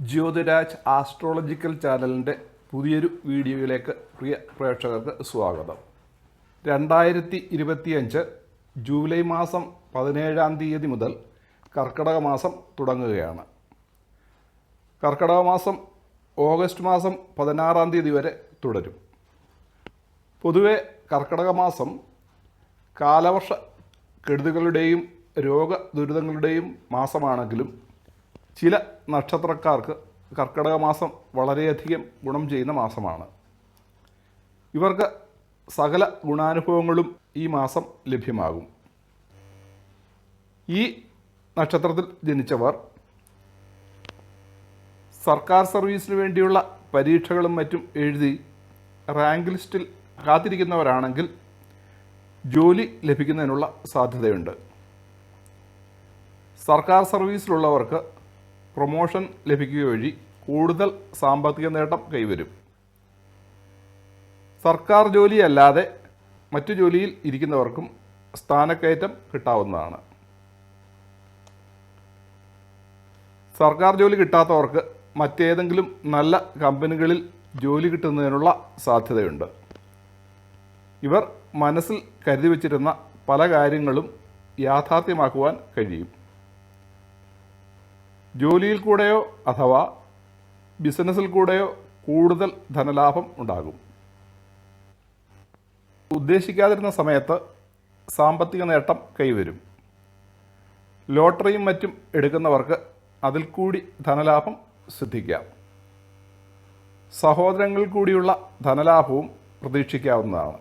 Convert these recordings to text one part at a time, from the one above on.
Jyothiraj astrological ചാനലിന്റെ പുതിയൊരു വീഡിയോയിലേക്ക് പ്രിയ പ്രേക്ഷകർക്ക് സ്വാഗതം. രണ്ടായിരത്തി ഇരുപത്തിയഞ്ച് ജൂലൈ മാസം പതിനേഴാം തീയതി മുതൽ കർക്കിടക മാസം തുടങ്ങുകയാണ്. കർക്കിടക മാസം ഓഗസ്റ്റ് മാസം പതിനാറാം തീയതി വരെ തുടരും. പൊതുവെ കർക്കിടക മാസം കാലവർഷ കെടുതികളുടെയും രോഗ ദുരിതങ്ങളുടെയും മാസമാണെങ്കിലും ചില നക്ഷത്രക്കാർക്ക് കർക്കിടക മാസം വളരെയധികം ഗുണം ചെയ്യുന്ന മാസമാണ്. ഇവർക്ക് സകല ഗുണാനുഭവങ്ങളും ഈ മാസം ലഭ്യമാകും. ഈ നക്ഷത്രത്തിൽ ജനിച്ചവർ സർക്കാർ സർവീസിന് വേണ്ടിയുള്ള പരീക്ഷകളും മറ്റും എഴുതി റാങ്ക് ലിസ്റ്റിൽ കാത്തിരിക്കുന്നവരാണെങ്കിൽ ജോലി ലഭിക്കുന്നതിനുള്ള സാധ്യതയുണ്ട്. സർക്കാർ സർവീസിലുള്ളവർക്ക് പ്രൊമോഷൻ ലഭിക്കുക വഴി കൂടുതൽ സാമ്പത്തിക നേട്ടം കൈവരും. സർക്കാർ ജോലിയല്ലാതെ മറ്റു ജോലിയിൽ ഇരിക്കുന്നവർക്കും സ്ഥാനക്കയറ്റം കിട്ടാവുന്നതാണ്. സർക്കാർ ജോലി കിട്ടാത്തവർക്ക് മറ്റേതെങ്കിലും നല്ല കമ്പനികളിൽ ജോലി കിട്ടുന്നതിനുള്ള സാധ്യതയുണ്ട്. ഇവർ മനസ്സിൽ കരുതി വച്ചിരുന്ന പല കാര്യങ്ങളും യാഥാർത്ഥ്യമാക്കുവാൻ കഴിയും. ജോലിയിൽ കൂടെയോ അഥവാ ബിസിനസ്സിൽ കൂടെയോ കൂടുതൽ ധനലാഭം ഉണ്ടാകും. ഉദ്ദേശിക്കാതിരുന്ന സമയത്ത് സാമ്പത്തിക നേട്ടം കൈവരും. ലോട്ടറിയും മറ്റും എടുക്കുന്നവർക്ക് അതിൽ കൂടി ധനലാഭം സിദ്ധിക്കാം. സഹോദരങ്ങളിൽ കൂടിയുള്ള ധനലാഭവും പ്രതീക്ഷിക്കാവുന്നതാണ്.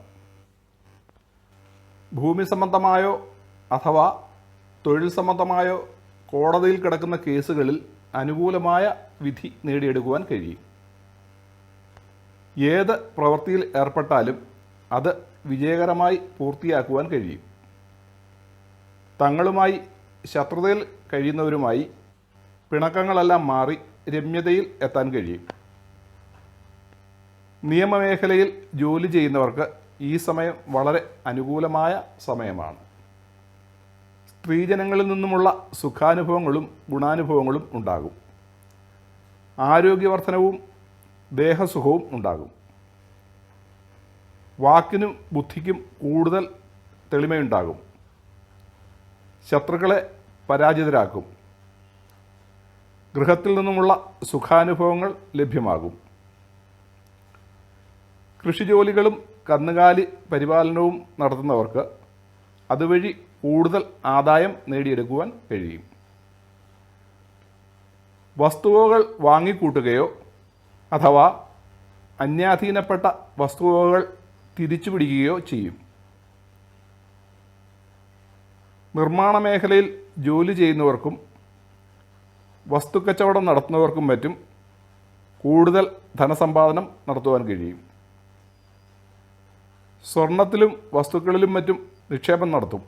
ഭൂമി സംബന്ധമായോ അഥവാ തൊഴിൽ സംബന്ധമായോ കോടതിയിൽ കിടക്കുന്ന കേസുകളിൽ അനുകൂലമായ വിധി നേടിയെടുക്കുവാൻ കഴിയും. ഏത് പ്രവൃത്തിയിൽ ഏർപ്പെട്ടാലും അത് വിജയകരമായി പൂർത്തിയാക്കുവാൻ കഴിയും. തങ്ങളുമായി ശത്രുതയിൽ കഴിയുന്നവരുമായി പിണക്കങ്ങളെല്ലാം മാറി രമ്യതയിൽ എത്താൻ കഴിയും. നിയമമേഖലയിൽ ജോലി ചെയ്യുന്നവർക്ക് ഈ സമയം വളരെ അനുകൂലമായ സമയമാണ്. സ്ത്രീജനങ്ങളിൽ നിന്നുമുള്ള സുഖാനുഭവങ്ങളും ഗുണാനുഭവങ്ങളും ഉണ്ടാകും. ആരോഗ്യവർദ്ധനവും ദേഹസുഖവും ഉണ്ടാകും. വാക്കിനും ബുദ്ധിക്കും കൂടുതൽ തെളിമയുണ്ടാകും. ശത്രുക്കളെ പരാജിതരാക്കും. ഗൃഹത്തിൽ നിന്നുമുള്ള സുഖാനുഭവങ്ങൾ ലഭ്യമാകും. കൃഷിജോലികളും കന്നുകാലി പരിപാലനവും നടത്തുന്നവർക്ക് അതുവഴി കൂടുതൽ ആദായം നേടിയെടുക്കുവാൻ കഴിയും. വസ്തുവകൾ വാങ്ങിക്കൂട്ടുകയോ അഥവാ അന്യാധീനപ്പെട്ട വസ്തുവകൾ തിരിച്ചു പിടിക്കുകയോ ചെയ്യും. നിർമ്മാണ മേഖലയിൽ ജോലി ചെയ്യുന്നവർക്കും വസ്തുക്കച്ചവടം നടത്തുന്നവർക്കും മറ്റും കൂടുതൽ ധനസമ്പാദനം നടത്തുവാൻ കഴിയും. സ്വർണത്തിലും വസ്തുക്കളിലും മറ്റും നിക്ഷേപം നടത്തും.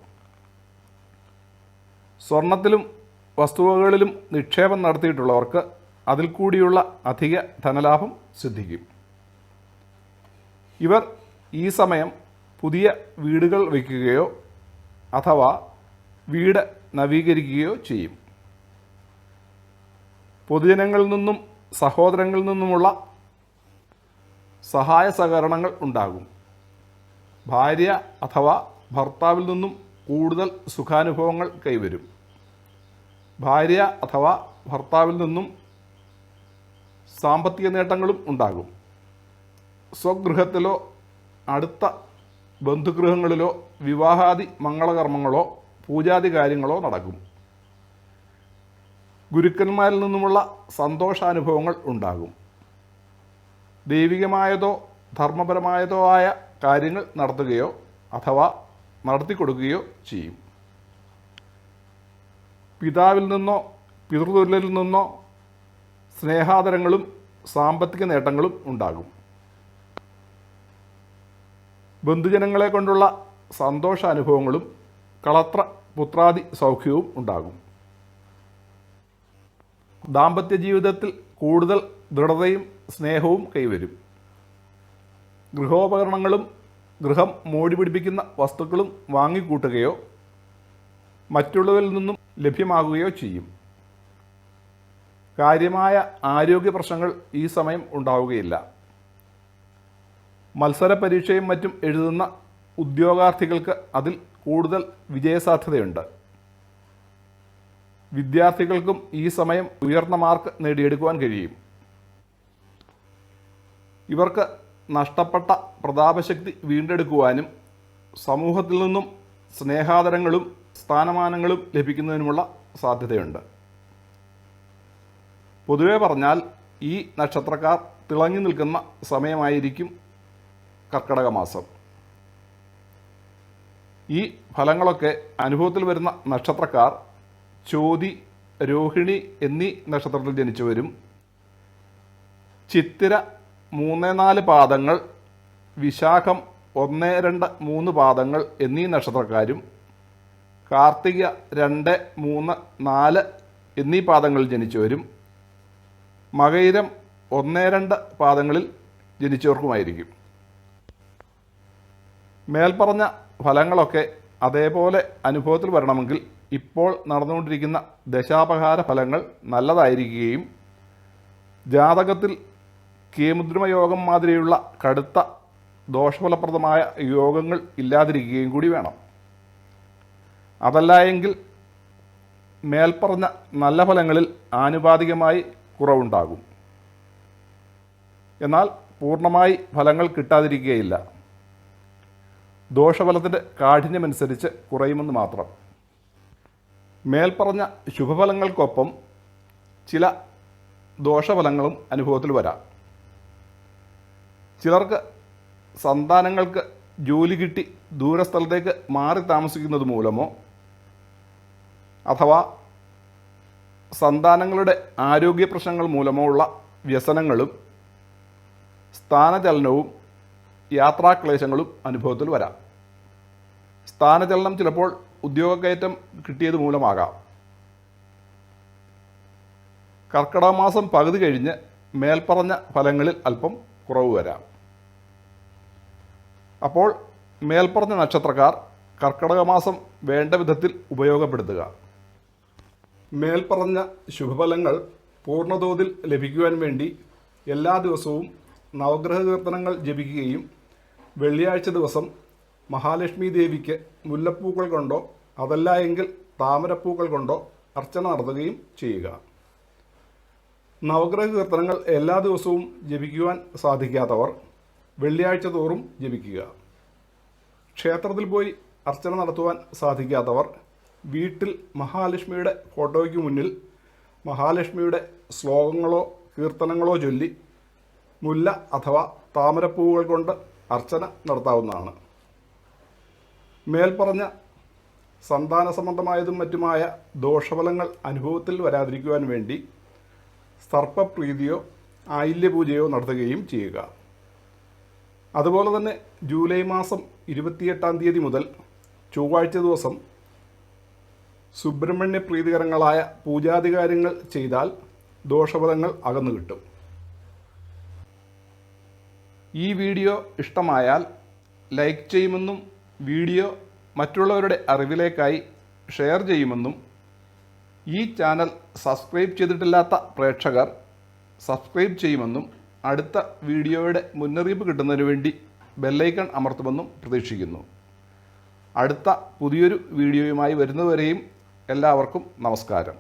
സ്വർണത്തിലും വസ്തുവകളിലും നിക്ഷേപം നടത്തിയിട്ടുള്ളവർക്ക് അതിൽ കൂടിയുള്ള അധിക ധനലാഭം സിദ്ധിക്കും. ഇവർ ഈ സമയം പുതിയ വീടുകൾ വയ്ക്കുകയോ അഥവാ വീട് നവീകരിക്കുകയോ ചെയ്യും. പൊതുജനങ്ങളിൽ നിന്നും സഹോദരങ്ങളിൽ നിന്നുമുള്ള സഹായ സഹകരണങ്ങൾ ഉണ്ടാകും. ഭാര്യ അഥവാ ഭർത്താവിൽ നിന്നും കൂടുതൽ സുഖാനുഭവങ്ങൾ കൈവരും. ഭാര്യ അഥവാ ഭർത്താവിൽ നിന്നും സാമ്പത്തിക നേട്ടങ്ങളും ഉണ്ടാകും. സ്വഗൃഹത്തിലോ അടുത്ത ബന്ധുഗൃഹങ്ങളിലോ വിവാഹാദി മംഗളകർമ്മങ്ങളോ പൂജാതി കാര്യങ്ങളോ നടക്കും. ഗുരുക്കന്മാരിൽ നിന്നുമുള്ള സന്തോഷാനുഭവങ്ങൾ ഉണ്ടാകും. ദൈവികമായതോ ധർമ്മപരമായതോ ആയ കാര്യങ്ങൾ നടത്തുകയോ അഥവാ നടത്തിക്കൊടുക്കുകയോ ചെയ്യും. പിതാവിൽ നിന്നോ പിതൃതൊഴിലിൽ നിന്നോ സ്നേഹാദരങ്ങളും സാമ്പത്തിക നേട്ടങ്ങളും ഉണ്ടാകും. ബന്ധുജനങ്ങളെ കൊണ്ടുള്ള സന്തോഷാനുഭവങ്ങളും കളത്ര പുത്രാദി സൗഖ്യവും ഉണ്ടാകും. ദാമ്പത്യ ജീവിതത്തിൽ കൂടുതൽ ദൃഢതയും സ്നേഹവും കൈവരും. ഗൃഹോപകരണങ്ങളും ഗൃഹം മോടി പിടിപ്പിക്കുന്ന വസ്തുക്കളും വാങ്ങിക്കൂട്ടുകയോ മറ്റുള്ളവരിൽ നിന്നും ലഭ്യമാകുകയോ ചെയ്യും. കാര്യമായ ആരോഗ്യ പ്രശ്നങ്ങൾ ഈ സമയം ഉണ്ടാവുകയില്ല. മത്സര പരീക്ഷയും മറ്റും എഴുതുന്ന ഉദ്യോഗാർത്ഥികൾക്ക് അതിൽ കൂടുതൽ വിജയസാധ്യതയുണ്ട്. വിദ്യാർത്ഥികൾക്കും ഈ സമയം ഉയർന്ന മാർക്ക് നേടിയെടുക്കുവാൻ കഴിയും. ഇവർക്ക് നഷ്ടപ്പെട്ട പ്രതാപശക്തി വീണ്ടെടുക്കുവാനും സമൂഹത്തിൽ നിന്നും സ്നേഹാദരങ്ങളും സ്ഥാനമാനങ്ങളും ലഭിക്കുന്നതിനുമുള്ള സാധ്യതയുണ്ട്. പൊതുവെ പറഞ്ഞാൽ ഈ നക്ഷത്രക്കാർ തിളങ്ങി നിൽക്കുന്ന സമയമായിരിക്കും കർക്കടക മാസം ഈ ഫലങ്ങളൊക്കെ അനുഭവത്തിൽ വരുന്ന നക്ഷത്രക്കാർ ചോതി രോഹിണി എന്നീ നക്ഷത്രത്തിൽ ജനിച്ചവരും ചിത്തിര മൂന്ന് നാല് പാദങ്ങൾ വിശാഖം ഒന്ന് രണ്ട് മൂന്ന് പാദങ്ങൾ എന്നീ നക്ഷത്രക്കാരും കാർത്തിക രണ്ട് മൂന്ന് നാല് എന്നീ പാദങ്ങളിൽ ജനിച്ചവരും മകയിരം ഒന്ന് രണ്ട് പാദങ്ങളിൽ ജനിച്ചവർക്കുമായിരിക്കും. മേൽപ്പറഞ്ഞ ഫലങ്ങളൊക്കെ അതേപോലെ അനുഭവത്തിൽ വരണമെങ്കിൽ ഇപ്പോൾ നടന്നുകൊണ്ടിരിക്കുന്ന ദശാപഹാര ഫലങ്ങൾ നല്ലതായിരിക്കുകയും ജാതകത്തിൽ കേമുദ്രമ യോഗം മാതിരിയുള്ള കടുത്ത ദോഷഫലപ്രദമായ യോഗങ്ങൾ ഇല്ലാതിരിക്കുകയും കൂടി വേണം. അതല്ല എങ്കിൽ മേൽപ്പറഞ്ഞ നല്ല ഫലങ്ങളിൽ ആനുപാതികമായി കുറവുണ്ടാകും. എന്നാൽ പൂർണമായി ഫലങ്ങൾ കിട്ടാതിരിക്കുകയില്ല. ദോഷഫലത്തിന്റെ കാഠിന്യമനുസരിച്ച് കുറയുമെന്ന് മാത്രം. മേൽപ്പറഞ്ഞ ശുഭഫലങ്ങൾക്കൊപ്പം ചില ദോഷഫലങ്ങളും അനുഭവത്തിൽ വരാം. ചിലർക്ക് സന്താനങ്ങൾക്ക് ജോലി കിട്ടി ദൂരസ്ഥലത്തേക്ക് മാറി താമസിക്കുന്നത് മൂലമോ അഥവാ സന്താനങ്ങളുടെ ആരോഗ്യ പ്രശ്നങ്ങൾ മൂലമോ ഉള്ള വ്യസനങ്ങളും സ്ഥാനചലനവും യാത്രാക്ലേശങ്ങളും അനുഭവത്തിൽ വരാം. സ്ഥാനചലനം ചിലപ്പോൾ ഉദ്യോഗകയറ്റം കിട്ടിയത് മൂലമാകാം. കർക്കിടക മാസം പകുതി കഴിഞ്ഞ് മേൽപ്പറഞ്ഞ ഫലങ്ങളിൽ അല്പം കുറവ് വരാം. അപ്പോൾ മേൽപ്പറഞ്ഞ നക്ഷത്രക്കാർ കർക്കിടക മാസം വേണ്ട വിധത്തിൽ ഉപയോഗപ്പെടുത്തുക. മേൽപ്പറഞ്ഞ ശുഭഫലങ്ങൾ പൂർണതോതിൽ ലഭിക്കുവാൻ വേണ്ടി എല്ലാ ദിവസവും നവഗ്രഹ കീർത്തനങ്ങൾ ജപിക്കുകയും വെള്ളിയാഴ്ച ദിവസം മഹാലക്ഷ്മി ദേവിക്ക് മുല്ലപ്പൂക്കൾ കൊണ്ടോ അതല്ല എങ്കിൽ താമരപ്പൂക്കൾ കൊണ്ടോ അർച്ചന നടത്തുകയും ചെയ്യുക. നവഗ്രഹ കീർത്തനങ്ങൾ എല്ലാ ദിവസവും ജപിക്കുവാൻ സാധിക്കാത്തവർ വെള്ളിയാഴ്ച തോറും ജപിക്കുക. ക്ഷേത്രത്തിൽ പോയി അർച്ചന നടത്തുവാൻ സാധിക്കാത്തവർ വീട്ടിൽ മഹാലക്ഷ്മിയുടെ ഫോട്ടോയ്ക്ക് മുന്നിൽ മഹാലക്ഷ്മിയുടെ ശ്ലോകങ്ങളോ കീർത്തനങ്ങളോ ചൊല്ലി മുല്ല അഥവാ താമരപ്പൂവുകൾ കൊണ്ട് അർച്ചന നടത്താവുന്നതാണ്. മേൽപ്പറഞ്ഞ സന്താന സംബന്ധമായതും മറ്റുമായ ദോഷഫലങ്ങൾ അനുഭവത്തിൽ വരാതിരിക്കുവാൻ വേണ്ടി സർപ്പപ്രീതിയോ ആയില്യപൂജയോ നടത്തുകയും ചെയ്യുക. അതുപോലെ തന്നെ ജൂലൈ മാസം ഇരുപത്തിയെട്ടാം തീയതി മുതൽ ചൊവ്വാഴ്ച ദിവസം സുബ്രഹ്മണ്യ പ്രീതികരങ്ങളായ പൂജാധികാരങ്ങൾ ചെയ്താൽ ദോഷഫലങ്ങൾ അകന്നു കിട്ടും. ഈ വീഡിയോ ഇഷ്ടമായാൽ ലൈക്ക് ചെയ്യുമെന്നും വീഡിയോ മറ്റുള്ളവരുടെ അറിവിലേക്കായി ഷെയർ ചെയ്യുമെന്നും ഈ ചാനൽ സബ്സ്ക്രൈബ് ചെയ്തിട്ടില്ലാത്ത പ്രേക്ഷകർ സബ്സ്ക്രൈബ് ചെയ്യുമെന്നും അടുത്ത വീഡിയോയുടെ മുന്നറിയിപ്പ് കിട്ടുന്നതിന് വേണ്ടി ബെല്ലൈക്കൺ അമർത്തുമെന്നും പ്രതീക്ഷിക്കുന്നു. അടുത്ത പുതിയൊരു വീഡിയോയുമായി വരുന്നതുവരെയും എല്ലാവർക്കും നമസ്കാരം.